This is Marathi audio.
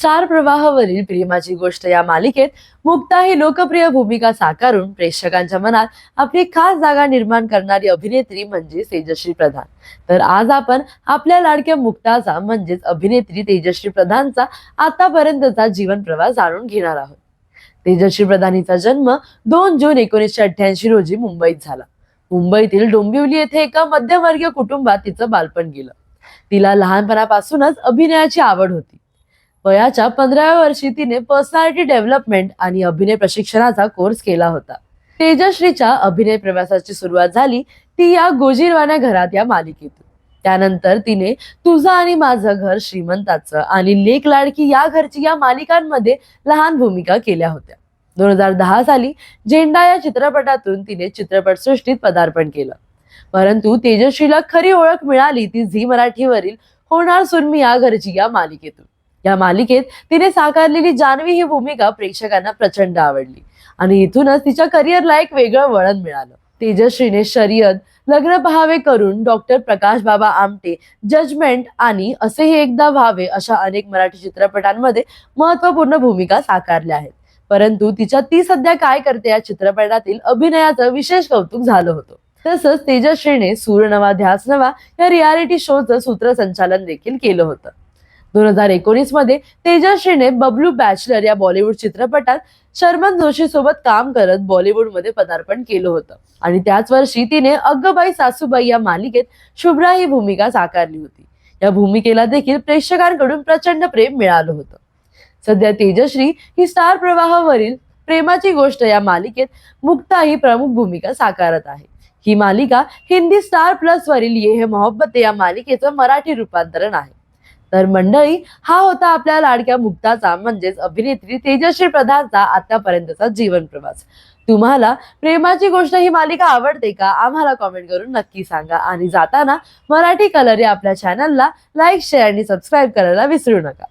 स्टार प्रवाहावरील प्रेमाची गोष्ट या मालिकेत मुक्ता ही लोकप्रिय भूमिका साकारून प्रेक्षकांच्या मनात आपली खास जागा निर्माण करणारी अभिनेत्री म्हणजे तेजश्री प्रधान. तर आज आपण आपल्या लाडक्या मुक्ताचा म्हणजेच अभिनेत्री तेजश्री प्रधानचा आतापर्यंतचा जीवन प्रवास जाणून घेणार आहोत. तेजश्री प्रधानीचा जन्म दोन जून एकोणीसशे अठ्ठ्याऐंशी रोजी मुंबईत झाला. मुंबईतील डोंबिवली येथे एका मध्यमवर्गीय कुटुंबात तिचं बालपण गेलं. तिला लहानपणापासूनच अभिनयाची आवड होती. वयाच्या पंधराव्या वर्षी तिने पर्सनॅलिटी डेव्हलपमेंट आणि अभिनय प्रशिक्षणाचा कोर्स केला होता. तेजश्रीच्या अभिनय प्रवासाची सुरुवात झाली ती या गोजीरवाण्या घरात या मालिकेतून. त्यानंतर तिने तुझं आणि माझं घर श्रीमंताचं आणि लेक लाडकी या घरची या मालिकांमध्ये लहान भूमिका केल्या होत्या. दोन हजार दहा साली झेंडा या चित्रपटातून तिने चित्रपटसृष्टीत पदार्पण केलं. परंतु तेजश्रीला खरी ओळख मिळाली ती झी मराठीवरील होणार सुरमी या घरची या मालिकेतून. या मालिकेत तिने साकारलेली जानवी ही भूमिका प्रेक्षकांना प्रचंड आवडली. आणि इथूनच तिच्या करिअरला एक वेगळं वळण मिळालं. तेजश्रीने शर्यत लग्न पहावे करून डॉक्टर प्रकाश बाबा आमटे जजमेंट आणि असे हे एकदा व्हावे अशा अनेक मराठी चित्रपटांमध्ये महत्त्वपूर्ण भूमिका साकारल्या आहेत. परंतु तिच्या ती सध्या काय करते या चित्रपटातील अभिनयाचं विशेष कौतुक झालं होतं. तसंच तेजश्रीने सूर नवा ध्यास नवा या रियालिटी शोचं सूत्रसंचालन देखील केलं होतं. दोन हजार एकोणीसमध्ये तेजश्रीने बबलू बॅचलर या बॉलिवूड चित्रपटात शर्मन जोशी सोबत काम करत बॉलिवूडमध्ये पदार्पण केलं होतं. आणि त्याच वर्षी तिने अग्गबाई सासूबाई या मालिकेत शुभ्रा ही भूमिका साकारली होती. या भूमिकेला देखील प्रेक्षकांकडून प्रचंड प्रेम मिळालं होतं. सध्या तेजश्री ही स्टार प्रवाहावरील प्रेमाची गोष्ट या मालिकेत मुक्ता ही प्रमुख भूमिका साकारत आहे. ही मालिका हिंदी स्टार प्लस वरील ये हे मोहब्बत या मालिकेचं मराठी रूपांतरण आहे. तर मंडळी हा होता आपल्या लाडक्या मुक्ताचा म्हणजेच अभिनेत्री तेजश्री प्रधानचा आतापर्यंतचा जीवन प्रवास. तुम्हाला प्रेमाची गोष्ट ही मालिका आवडते का? आम्हाला कॉमेंट करून नक्की सांगा. आणि जाताना मराठी कलर या आपल्या चॅनलला लाईक शेअर आणि सबस्क्राईब करायला विसरू नका.